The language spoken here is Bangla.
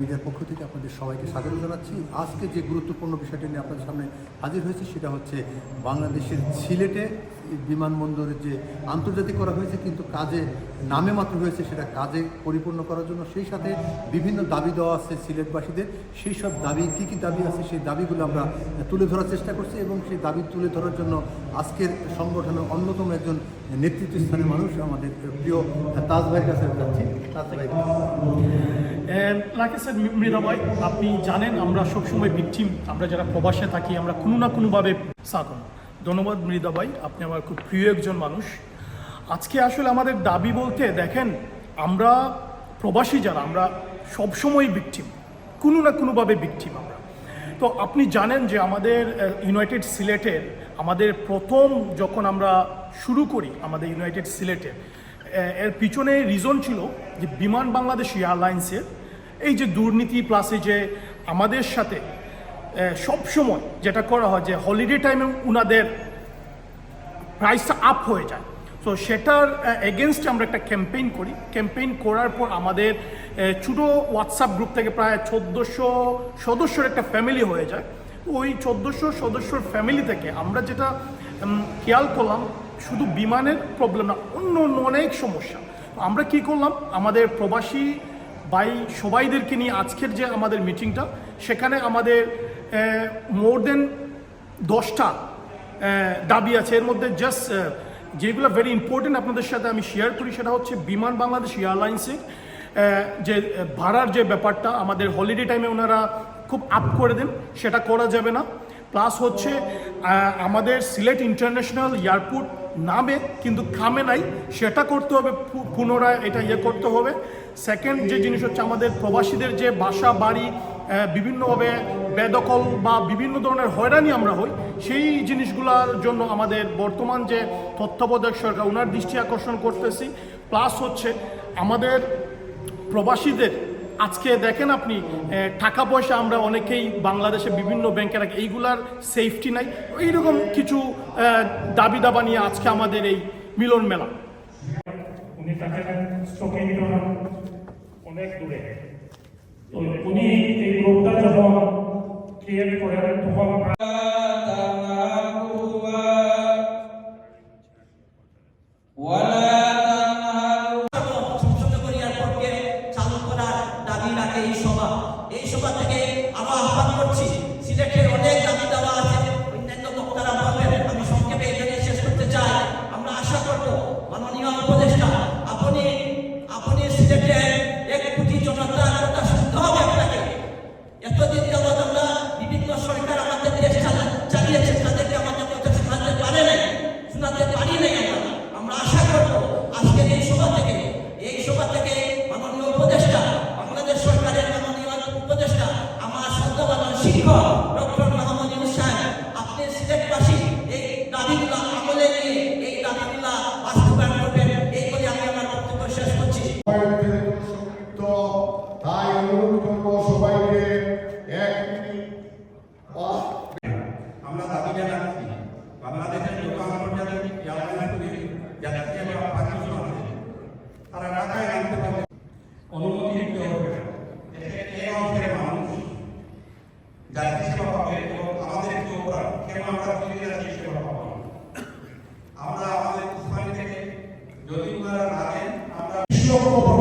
মিডিয়ার পক্ষ থেকে আপনাদের সবাইকে স্বাগত জানাচ্ছি। আজকে যে গুরুত্বপূর্ণ বিষয়টি নিয়ে আপনাদের সামনে হাজির হয়েছে সেটা হচ্ছে বাংলাদেশের সিলেটে বিমানবন্দরের যে আন্তর্জাতিক করা হয়েছে, কিন্তু কাজে নামে মাত্র হয়েছে সেটা কাজে পরিপূর্ণ করার জন্য। সেই সাথে বিভিন্ন দাবি দেওয়া আছে সিলেটবাসীদের। সেই সব দাবি, কী কী দাবি আছে সেই দাবিগুলো আমরা তুলে ধরার চেষ্টা করছি এবং সেই দাবি তুলে ধরার জন্য আজকের সংগঠনের অন্যতম একজন নেতৃত্বস্থানীয় মানুষ আমাদের প্রিয় তাজ ভাইয়ের কাছে যাচ্ছি। তাজ ভাই। লাইক স্যার মৃদা ভাই, আপনি জানেন আমরা সবসময় ভিকটিম আমরা যারা প্রবাসে থাকি, আমরা কোনো না কোনোভাবে সাধন ধন্যবাদ মৃদা ভাই, আপনি আমার খুব প্রিয় একজন মানুষ। আজকে আসলে আমাদের দাবি বলতে, দেখেন, আমরা প্রবাসী যারা, আমরা সবসময় ভিকটিম কোনো না কোনোভাবে ভিকটিম আমরা। তো আপনি জানেন যে আমাদের ইউনাইটেড সিলেটের আমাদের প্রথম যখন আমরা শুরু করি, আমাদের ইউনাইটেড সিলেটের এর পিছনে রিজন ছিল যে বিমান বাংলাদেশ এয়ারলাইন্সের এই যে দুর্নীতি প্লাসে যে আমাদের সাথে সব সময় যেটা করা হয় যে হলিডে টাইমে উনাদের প্রাইসটা আপ হয়ে যায়। তো সেটার এগেনস্টে আমরা একটা ক্যাম্পেইন করি। ক্যাম্পেইন করার পর আমাদের ছোটো হোয়াটসঅ্যাপ গ্রুপ থেকে প্রায় চোদ্দোশো সদস্যর একটা ফ্যামিলি হয়ে যায়। ওই চোদ্দোশো সদস্যর ফ্যামিলি থেকে আমরা যেটা খেয়াল করলাম, শুধু বিমানের প্রবলেম না, অন্য অন্য অনেক সমস্যা। আমরা কি করলাম, আমাদের প্রবাসী ভাই সবাইদেরকে নিয়ে আজকের যে আমাদের মিটিংটা, সেখানে আমাদের মোর দেন দশটা দাবি আছে। এর মধ্যে জাস্ট যেগুলো ভেরি ইম্পর্টেন্ট আপনাদের সাথে আমি শেয়ার করি, সেটা হচ্ছে বিমান বাংলাদেশ এয়ারলাইন্সের যে ভাড়ার যে ব্যাপারটা, আমাদের হলিডে টাইমে ওনারা খুব আপ করে দেন, সেটা করা যাবে না। প্লাস হচ্ছে আমাদের সিলেট ইন্টারন্যাশনাল এয়ারপোর্ট নামে কিন্তু খামে নাই, সেটা করতে হবে পুনরায় এটা ইয়ে করতে হবে। সেকেন্ড যে জিনিস হচ্ছে, আমাদের প্রবাসীদের যে বাসা, বাড়ি বিভিন্নভাবে বেদখল বা বিভিন্ন ধরনের হয়রানি আমরা হই, সেই জিনিসগুলোর জন্য আমাদের বর্তমান যে তত্ত্বাবধায়ক সরকার ওনার দৃষ্টি আকর্ষণ করতেছি। প্লাস হচ্ছে, আমাদের প্রবাসীদের আজকে দেখেন আপনি টাকা পয়সা আমরা অনেকেই বাংলাদেশে বিভিন্ন ব্যাংকে রাখি এইগুলার সেফটি নাই। এইরকম কিছু দাবি দাবা নিয়ে আজকে আমাদের এই মিলন মেলা। অনেক দূরে। উনি এই গ্রুপটা যখন দাবিগুলো আমলে নিয়ে এই দাবিগুলো বাস্তবায়ন করবেন এই বলে আমি আমার বক্তব্য শেষ করছি। তো তাই অনুরোধ করব সবাইকে এক আমরা দাবি জানাচ্ছি বাংলাদেশের যত আন্তর্জাতিক এয়ারলাইনগুলি যাত্রী এবং পাকিস্তান আছে তারা ঢাকায় আনতে পারবে। অনুমতি দিতে হবে এই অংশের মানুষ যাত্রী সেবা পাবে এবং আমাদের একটু অপরাধ কেন আমরা ফিরে যাচ্ছি সেবা পাবো না। আমরা আমাদের উসমানী থেকে যদি ওনারা না দেন আমরা